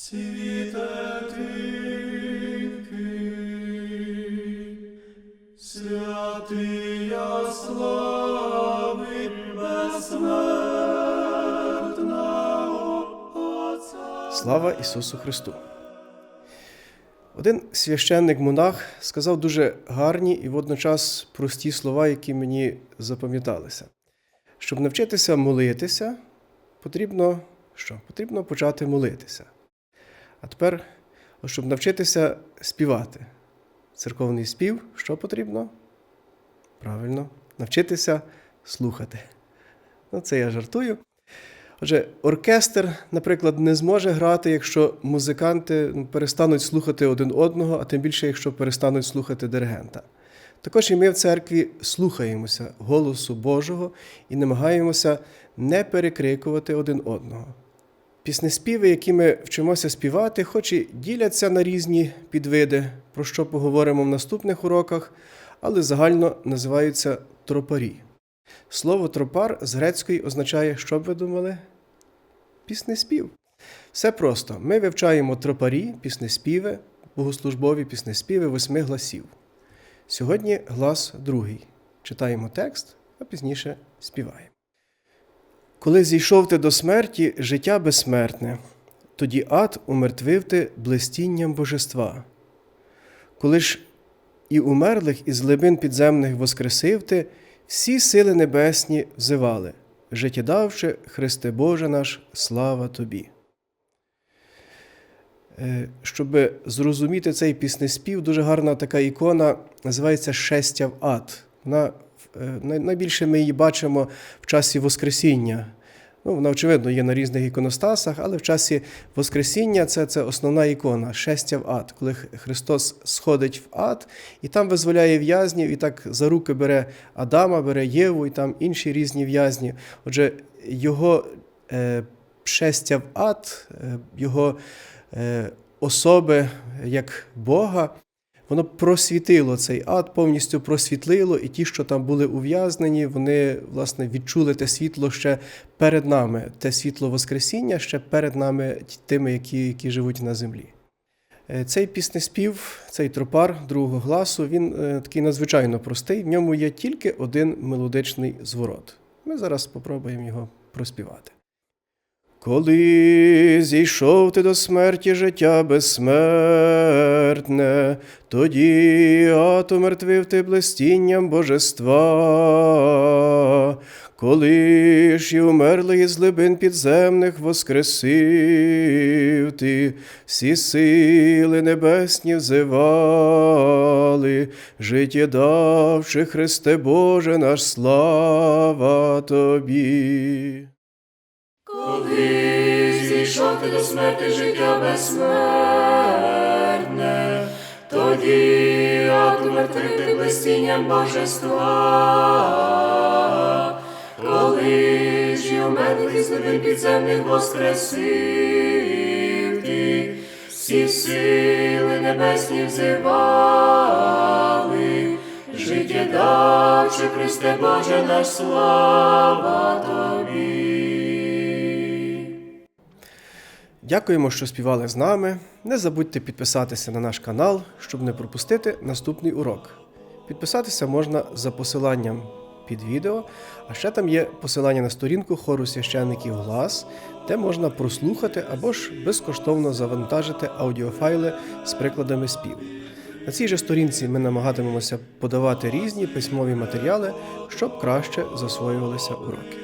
Світе тихий, святия слави безсмертного Отця. Слава Ісусу Христу! Один священник монах сказав дуже гарні і водночас прості слова, які мені запам'яталися. Щоб навчитися молитися, потрібно що? Потрібно почати молитися. А тепер, щоб навчитися співати. Церковний спів, що потрібно? Правильно, навчитися слухати. Ну, це я жартую. Отже, оркестр, наприклад, не зможе грати, якщо музиканти ну, перестануть слухати один одного, а тим більше, якщо перестануть слухати диригента. Також і ми в церкві слухаємося голосу Божого і намагаємося не перекрикувати один одного. Піснеспіви, які ми вчимося співати, хоч і діляться на різні підвиди, про що поговоримо в наступних уроках, але загально називаються тропарі. Слово тропар з грецької означає, що б ви думали? Піснеспів. Все просто. Ми вивчаємо тропарі, піснеспіви, богослужбові піснеспіви восьми гласів. Сьогодні глас другий. Читаємо текст, а пізніше співаємо. Коли зійшов ти до смерті, життя безсмертне, тоді ад умертвив ти блистінням божества. Коли ж і умерлих із глибин підземних воскресив ти, всі сили небесні взивали, життєдавче, Христе Боже наш, слава Тобі. Е, Щоб зрозуміти цей піснеспів, дуже гарна така ікона називається Шестя в ад. Вона найбільше ми її бачимо в часі Воскресіння. Ну, вона, очевидно, є на різних іконостасах, але в часі Воскресіння це, це основна ікона шестя в ад, коли Христос сходить в ад і там визволяє в'язнів, і так за руки бере Адама, бере Єву і там інші різні в'язні. Отже, його е, шестя в ад, е, його е, особи як Бога, воно просвітило цей ад, повністю просвітлило, і ті, що там були ув'язнені, вони власне відчули те світло ще перед нами, те світло Воскресіння ще перед нами, тими, які, які живуть на землі. Е, Цей піснеспів, цей тропар другого гласу, він е, такий надзвичайно простий. В ньому є тільки один мелодичний зворот. Ми зараз спробуємо його проспівати. Коли зійшов ти до смерті життя безсмертне, тоді ад умертвив ти блистінням божества, коли ж і умерли із глибин підземних воскресив ти, всі сили небесні взивали, життєдавши Христе Боже наш, слава тобі. Коли зійшов ти до смерти життя безсмертне, тоді ад умертвив ти блистінням божества, коли ж і умерлих глибин підземних воскресив ти, всі сили небесні взивали, життєдавче Христе Боже наш, слава Дякуємо, що співали з нами. Не забудьте підписатися на наш канал, щоб не пропустити наступний урок. Підписатися можна за посиланням під відео, а ще там є посилання на сторінку хору священників Глас, де можна прослухати або ж безкоштовно завантажити аудіофайли з прикладами співу. На цій же сторінці ми намагатимемося подавати різні письмові матеріали, щоб краще засвоювалися уроки.